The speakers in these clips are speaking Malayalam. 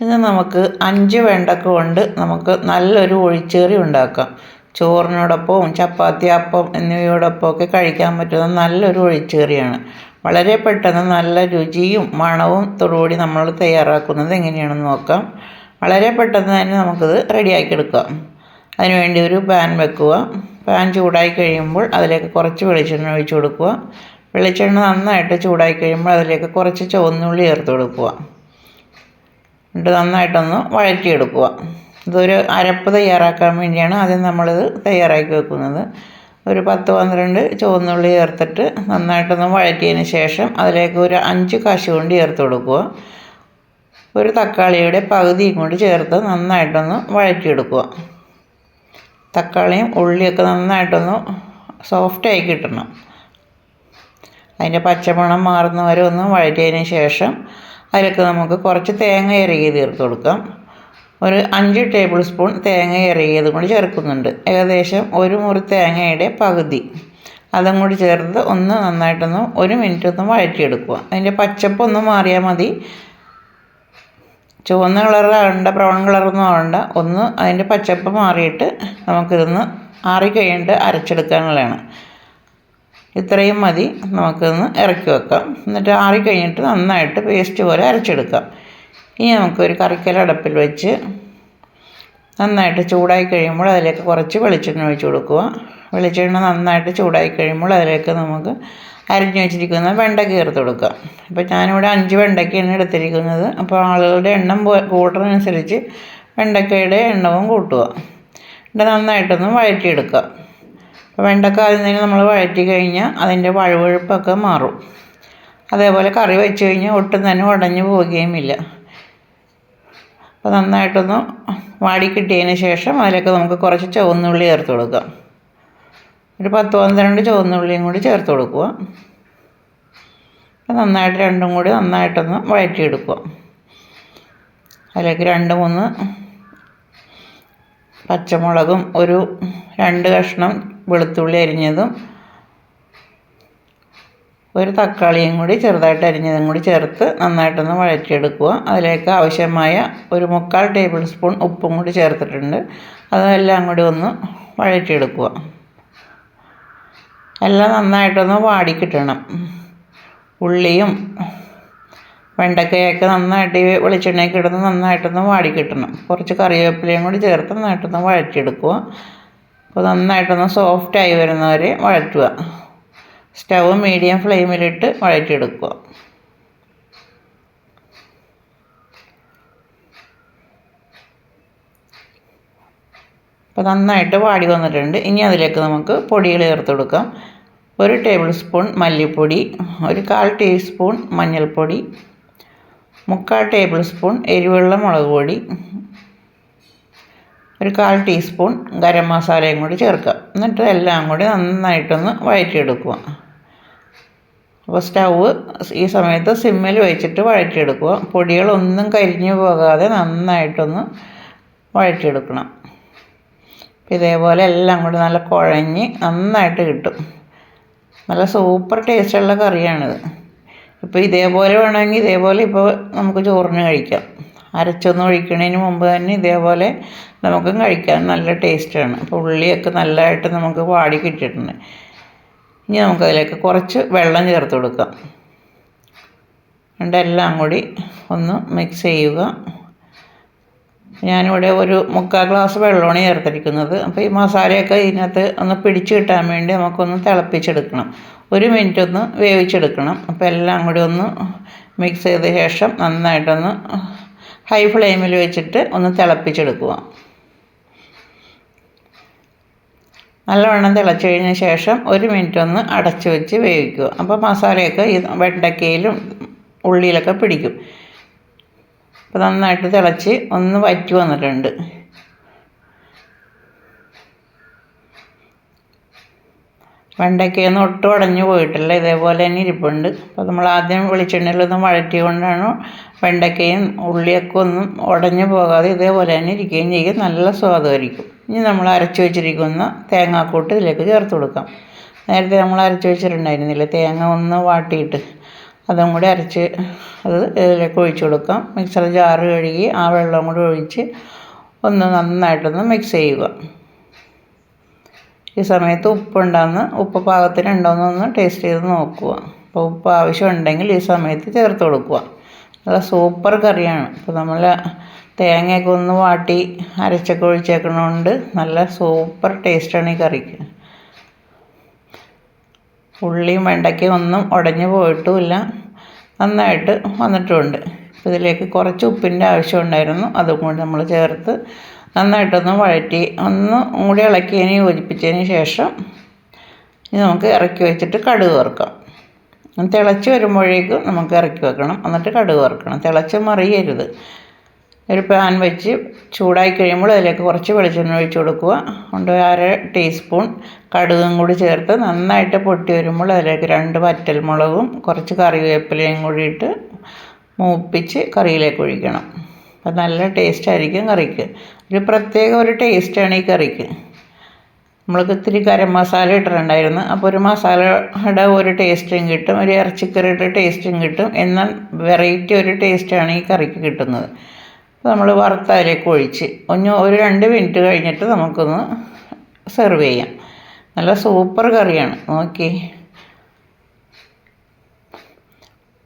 ഇത് നമുക്ക് അഞ്ച് വെണ്ടക്ക കൊണ്ട് നമുക്ക് നല്ലൊരു ഒഴിച്ചേറി ഉണ്ടാക്കാം. ചോറിനോടൊപ്പവും ചപ്പാത്തി അപ്പം എന്നിവയോടൊപ്പം ഒക്കെ കഴിക്കാൻ പറ്റുന്ന നല്ലൊരു ഒഴിച്ചേറിയാണ് വളരെ പെട്ടെന്ന് നല്ല രുചിയും മണവും തോടുകൂടി നമ്മൾ തയ്യാറാക്കുന്നത് എങ്ങനെയാണെന്ന് നോക്കാം. വളരെ പെട്ടെന്ന് തന്നെ നമുക്കിത് റെഡിയാക്കിയെടുക്കാം. അതിനുവേണ്ടി ഒരു പാൻ വെക്കുക. പാൻ ചൂടായി കഴിയുമ്പോൾ അതിലേക്ക് കുറച്ച് വെളിച്ചെണ്ണ ഒഴിച്ചു കൊടുക്കുക. വെളിച്ചെണ്ണ നന്നായിട്ട് ചൂടായി കഴിയുമ്പോൾ അതിലേക്ക് കുറച്ച് ചുവന്നുള്ളി ചേർത്ത് കൊടുക്കുക. എന്നിട്ട് നന്നായിട്ടൊന്ന് വഴറ്റിയെടുക്കുക. ഇതൊരു അരപ്പ് തയ്യാറാക്കാൻ വേണ്ടിയാണ് ആദ്യം നമ്മളിത് തയ്യാറാക്കി വെക്കുന്നത്. ഒരു പത്ത് പന്ത്രണ്ട് ചുവന്നുള്ളി ചേർത്തിട്ട് നന്നായിട്ടൊന്ന് വഴറ്റിയതിന് ശേഷം അതിലേക്ക് ഒരു അഞ്ച് കാശുകൊണ്ട് ചേർത്ത് കൊടുക്കുക. ഒരു തക്കാളിയുടെ പകുതിയും കൂടി ചേർത്ത് നന്നായിട്ടൊന്ന് വഴറ്റിയെടുക്കുക. തക്കാളിയും ഉള്ളിയൊക്കെ നന്നായിട്ടൊന്ന് സോഫ്റ്റായി കിട്ടണം. അതിന്റെ പച്ചമണം മാറുന്ന വരെ ഒന്ന് വഴറ്റിയതിന് ശേഷം അതിലേക്ക് നമുക്ക് കുറച്ച് തേങ്ങ ഇറങ്ങി ചേർത്ത് കൊടുക്കാം. ഒരു അഞ്ച് ടേബിൾ സ്പൂൺ തേങ്ങ ഇറങ്ങിയത് കൂടി ചേർക്കുന്നുണ്ട്. ഏകദേശം ഒരു മുറി തേങ്ങയുടെ പകുതി. അതും കൂടി ചേർത്ത് ഒന്ന് നന്നായിട്ടൊന്ന് ഒരു മിനിറ്റ് ഒന്ന് വഴറ്റിയെടുക്കുക. അതിന്റെ പച്ചപ്പ് ഒന്ന് മാറിയാൽ മതി. ചുവന്ന കളറാകണ്ട ബ്രൗൺ കളറൊന്നും ആവണ്ട. ഒന്ന് അതിന്റെ പച്ചപ്പ് മാറിയിട്ട് നമുക്കിതൊന്ന് ആറി കഴിഞ്ഞിട്ട് അരച്ചെടുക്കാനുള്ളതാണ്. ഇത്രയും മതി. നമുക്കൊന്ന് ഇറക്കി വെക്കാം. എന്നിട്ട് ആറിക്കഴിഞ്ഞിട്ട് നന്നായിട്ട് പേസ്റ്റ് പോലെ അരച്ചെടുക്കാം. ഇനി നമുക്കൊരു കറിക്കൽ അടപ്പിൽ വെച്ച് നന്നായിട്ട് ചൂടായി കഴിയുമ്പോൾ അതിലേക്ക് കുറച്ച് വെളിച്ചെണ്ണ ഒഴിച്ച് കൊടുക്കുക. വെളിച്ചെണ്ണ നന്നായിട്ട് ചൂടായി കഴിയുമ്പോൾ അതിലേക്ക് നമുക്ക് അരിഞ്ഞു വെച്ചിരിക്കുന്ന വെണ്ടയ്ക്ക ചേർത്ത് കൊടുക്കുക. ഇപ്പോൾ ഞാനിവിടെ അഞ്ച് വെണ്ടയ്ക്കയാണ് എടുത്തിരിക്കുന്നത്. അപ്പോൾ ആളുകളുടെ എണ്ണം കൂട്ടുന്നതിനനുസരിച്ച് വെണ്ടയ്ക്കയുടെ എണ്ണവും കൂട്ടുക. എന്നിട്ട് നന്നായിട്ടൊന്ന് വഴറ്റിയെടുക്കുക. അപ്പോൾ വെണ്ടക്ക ആദ്യം നമ്മൾ വഴറ്റി കഴിഞ്ഞാൽ അതിന്റെ വഴുവഴുപ്പൊക്കെ മാറും. അതേപോലെ കറി വെച്ച് കഴിഞ്ഞാൽ ഒട്ടും തന്നെ ഉടഞ്ഞു പോവുകയുമില്ല. അപ്പോൾ നന്നായിട്ടൊന്ന് വാടിക്കിട്ടിയതിന് ശേഷം അതിലേക്ക് നമുക്ക് കുറച്ച് ചുവന്നുള്ളി ചേർത്ത് കൊടുക്കാം ഒരു പത്ത് പന്ത്രണ്ട് ചുവന്നുള്ളിയും കൂടി ചേർത്ത് കൊടുക്കുക. അപ്പോൾ നന്നായിട്ട് രണ്ടും കൂടി നന്നായിട്ടൊന്ന് വഴറ്റിയെടുക്കുക. അതിലേക്ക് രണ്ട് മൂന്ന് പച്ചമുളകും ഒരു രണ്ട് കഷ്ണം വെളുത്തുള്ളി അരിഞ്ഞതും ഒരു തക്കാളിയും കൂടി ചെറുതായിട്ട് അരിഞ്ഞതും കൂടി ചേർത്ത് നന്നായിട്ടൊന്ന് വഴറ്റിയെടുക്കുക. അതിലേക്ക് ആവശ്യമായ ഒരു മുക്കാൽ ടേബിൾ സ്പൂൺ ഉപ്പും കൂടി ചേർത്തിട്ടുണ്ട്. അതെല്ലാം കൂടി ഒന്ന് വഴറ്റിയെടുക്കുക. എല്ലാം നന്നായിട്ടൊന്ന് വാടിക്കിട്ടണം. ഉള്ളിയും വെണ്ടക്കയൊക്കെ നന്നായിട്ട് ഈ വെളിച്ചെണ്ണയൊക്കെ ഇടുന്ന നന്നായിട്ടൊന്ന് വാടിക്കിട്ടണം. കുറച്ച് കറിവേപ്പിലയും കൂടി ചേർത്ത് നന്നായിട്ടൊന്ന് വഴറ്റിയെടുക്കുക. അപ്പോൾ നന്നായിട്ടൊന്ന് സോഫ്റ്റായി വരുന്നവരെ വഴറ്റുക. സ്റ്റവ് മീഡിയം ഫ്ലെയിമിലിട്ട് വഴറ്റിയെടുക്കുക. അപ്പോൾ നന്നായിട്ട് വാടി വന്നിട്ടുണ്ട്. ഇനി അതിലേക്ക് നമുക്ക് പൊടികൾ ചേർത്ത് കൊടുക്കാം ഒരു ടേബിൾ സ്പൂൺ മല്ലിപ്പൊടി ഒരു കാൽ ടീസ്പൂൺ മഞ്ഞൾപ്പൊടി മുക്കാൽ ടേബിൾ സ്പൂൺ എരിവുള്ള മുളക് പൊടി ഒരു കാൽ ടീസ്പൂൺ ഗരം മസാലയും കൂടി ചേർക്കുക. എന്നിട്ട് എല്ലാം കൂടി നന്നായിട്ടൊന്ന് വഴറ്റിയെടുക്കുക. അപ്പോൾ സ്റ്റൗവ് ഈ സമയത്ത് സിമ്മിൽ വെച്ചിട്ട് വഴറ്റിയെടുക്കുക. പൊടികളൊന്നും കരിഞ്ഞു പോകാതെ നന്നായിട്ടൊന്ന് വഴറ്റിയെടുക്കണം. ഇതേപോലെ എല്ലാം കൂടി നല്ല കുഴഞ്ഞ് നന്നായിട്ട് കിട്ടും. നല്ല സൂപ്പർ ടേസ്റ്റുള്ള കറിയാണിത്. ഇപ്പോൾ ഇതേപോലെ വേണമെങ്കിൽ ഇതേപോലെ ഇപ്പോൾ നമുക്ക് ചോറിന് കഴിക്കാം. അരച്ചൊന്നും ഒഴിക്കുന്നതിന് മുമ്പ് തന്നെ ഇതേപോലെ നമുക്കും കഴിക്കാൻ നല്ല ടേസ്റ്റാണ്. അപ്പോൾ ഉള്ളിയൊക്കെ നല്ലതായിട്ട് നമുക്ക് വാടി കിട്ടിയിട്ടുണ്ട്. ഇനി നമുക്കതിലേക്ക് കുറച്ച് വെള്ളം ചേർത്ത് കൊടുക്കാം. എല്ലാം കൂടി ഒന്ന് മിക്സ് ചെയ്യുക. ഞാനിവിടെ ഒരു മുക്കാൽ ഗ്ലാസ് വെള്ളമാണ് ചേർത്തിരിക്കുന്നത്. അപ്പോൾ ഈ മസാലയൊക്കെ ഇതിനകത്ത് ഒന്ന് പിടിച്ച് കിട്ടാൻ വേണ്ടി നമുക്കൊന്ന് തിളപ്പിച്ചെടുക്കണം. ഒരു മിനിറ്റ് ഒന്ന് വേവിച്ചെടുക്കണം. അപ്പോൾ എല്ലാം കൂടി ഒന്ന് മിക്സ് ചെയ്ത ശേഷം നന്നായിട്ടൊന്ന് ഹൈ ഫ്ലെയിമിൽ വെച്ചിട്ട് ഒന്ന് തിളപ്പിച്ചെടുക്കുക. നല്ലവണ്ണം തിളച്ചു കഴിഞ്ഞ ശേഷം ഒരു മിനിറ്റ് ഒന്ന് അടച്ചു വെച്ച് വേവിക്കുക. അപ്പോൾ മസാലയൊക്കെ ഈ വെണ്ടക്കയിലും ഉള്ളിയിലൊക്കെ പിടിക്കും. അപ്പോൾ നന്നായിട്ട് തിളച്ച് ഒന്ന് വറ്റി വന്നിട്ടുണ്ട്. വെണ്ടയ്ക്കയൊന്നും ഒട്ടും ഉടഞ്ഞു പോയിട്ടില്ല. ഇതേപോലെ തന്നെ ഇരിപ്പുണ്ട്. അപ്പോൾ നമ്മൾ ആദ്യം വെളിച്ചെണ്ണയിലൊന്നും വഴറ്റിക്കൊണ്ടാണ് വെണ്ടയ്ക്കയും ഉള്ളിയൊക്കെ ഒന്നും ഉടഞ്ഞു പോകാതെ ഇതേപോലെ തന്നെ ഇരിക്കുകയും ചെയ്യും നല്ല സ്വാദമായിരിക്കും ഇനി നമ്മൾ അരച്ചു വെച്ചിരിക്കുന്ന തേങ്ങാക്കൂട്ട് ഇതിലേക്ക് ചേർത്ത് കൊടുക്കാം. നേരത്തെ നമ്മൾ അരച്ചു വെച്ചിട്ടുണ്ടായിരുന്നില്ല? തേങ്ങ ഒന്ന് വാട്ടിയിട്ട് അതും കൂടി അരച്ച് അത് ഇതിലേക്ക് ഒഴിച്ചു കൊടുക്കാം. മിക്സർ ജാറ് കഴുകി ആ വെള്ളം കൂടി ഒഴിച്ച് ഒന്ന് നന്നായിട്ടൊന്ന് മിക്സ് ചെയ്യുക. ഈ സമയത്ത് ഉപ്പുണ്ടെന്ന് ഉപ്പ് പാകത്തിന് ഒന്ന് ടേസ്റ്റ് ചെയ്ത് നോക്കുക. അപ്പോൾ ഉപ്പ് ആവശ്യമുണ്ടെങ്കിൽ ഈ സമയത്ത് ചേർത്ത് കൊടുക്കുക. നല്ല സൂപ്പർ കറിയാണ്. ഇപ്പോൾ നമ്മൾ തേങ്ങയൊക്കെ ഒന്ന് വാട്ടി അരച്ചൊക്കെ ഒഴിച്ചേക്കണോണ്ട് നല്ല സൂപ്പർ ടേസ്റ്റാണ് ഈ കറിക്ക്. ഉള്ളിയും വെണ്ടയ്ക്കയും ഒന്നും ഉടഞ്ഞു പോയിട്ടുമില്ല. നന്നായിട്ട് വന്നിട്ടുമുണ്ട് ഇതിലേക്ക് കുറച്ച് ഉപ്പിന്റെ ആവശ്യമുണ്ടായിരുന്നു അതും കൂടി നമ്മൾ ചേർത്ത് നന്നായിട്ടൊന്ന് വഴറ്റി ഒന്ന് കൂടി ഇളക്കിയതിന് യോജിപ്പിച്ചതിന് ശേഷം ഇത് നമുക്ക് ഇറക്കി വെച്ചിട്ട് കടുക് വറുക്കാം. തിളച്ച് വരുമ്പോഴേക്കും നമുക്ക് ഇറക്കി വെക്കണം. എന്നിട്ട് കടുക് വറുക്കണം. തിളച്ച് മറിയരുത്. ഒരു പാൻ വെച്ച് ചൂടായി കഴിയുമ്പോൾ അതിലേക്ക് കുറച്ച് വെളിച്ചെണ്ണ ഒഴിച്ച് കൊടുക്കുക. കൊണ്ട് അര ടീസ്പൂൺ കടുകും കൂടി ചേർത്ത് നന്നായിട്ട് പൊട്ടി വരുമ്പോൾ അതിലേക്ക് രണ്ട് വറ്റൽമുളകും കുറച്ച് കറിവേപ്പിലയും കൂടിയിട്ട് മൂപ്പിച്ച് കറിയിലേക്ക് ഒഴിക്കണം. അപ്പം നല്ല ടേസ്റ്റ് ആയിരിക്കും കറിക്ക്. ഒരു പ്രത്യേക ഒരു ടേസ്റ്റാണ് ഈ കറിക്ക്. നമ്മൾക്ക് ഇത്തിരി ഗരം മസാല ഇട്ടിട്ടുണ്ടായിരുന്നു. അപ്പോൾ ഒരു മസാലയുടെ ഒരു ടേസ്റ്റും കിട്ടും ഒരു ഇറച്ചിക്കറിയുടെ ടേസ്റ്റും കിട്ടും എന്നാൽ വെറൈറ്റി ഒരു ടേസ്റ്റാണ് ഈ കറിക്ക് കിട്ടുന്നത്. അപ്പോൾ നമ്മൾ വറുത്തതിലേക്ക് ഒഴിച്ച് ഒന്ന് ഒരു രണ്ട് മിനിറ്റ് കഴിഞ്ഞിട്ട് നമുക്കൊന്ന് സെർവ് ചെയ്യാം. നല്ല സൂപ്പർ കറിയാണ്. നോക്കി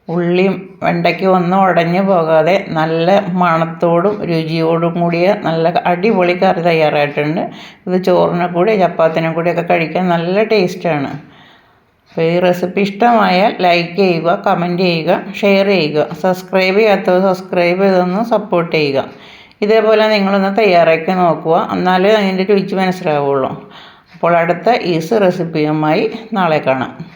ഉള്ളിയും വെണ്ടയ്ക്കും ഒന്നും ഉടഞ്ഞു പോകാതെ നല്ല മണത്തോടും രുചിയോടും കൂടിയ നല്ല അടിപൊളി കറി തയ്യാറായിട്ടുണ്ട്. ഇത് ചോറിനെ കൂടി ചപ്പാത്തിനെ കൂടിയൊക്കെ കഴിക്കാൻ നല്ല ടേസ്റ്റാണ്. അപ്പോൾ ഈ റെസിപ്പി ഇഷ്ടമായാൽ ലൈക്ക് ചെയ്യുക കമന്റ് ചെയ്യുക ഷെയർ ചെയ്യുക. സബ്സ്ക്രൈബ് ചെയ്യാത്തത് സബ്സ്ക്രൈബ് ചെയ്തൊന്ന് സപ്പോർട്ട് ചെയ്യുക. ഇതേപോലെ നിങ്ങളൊന്ന് തയ്യാറാക്കി നോക്കുക. എന്നാലേ അതിന്റെ രുചി മനസ്സിലാവുള്ളൂ. അപ്പോൾ അടുത്ത ഈസ് റെസിപ്പിയുമായി നാളെ കാണാം.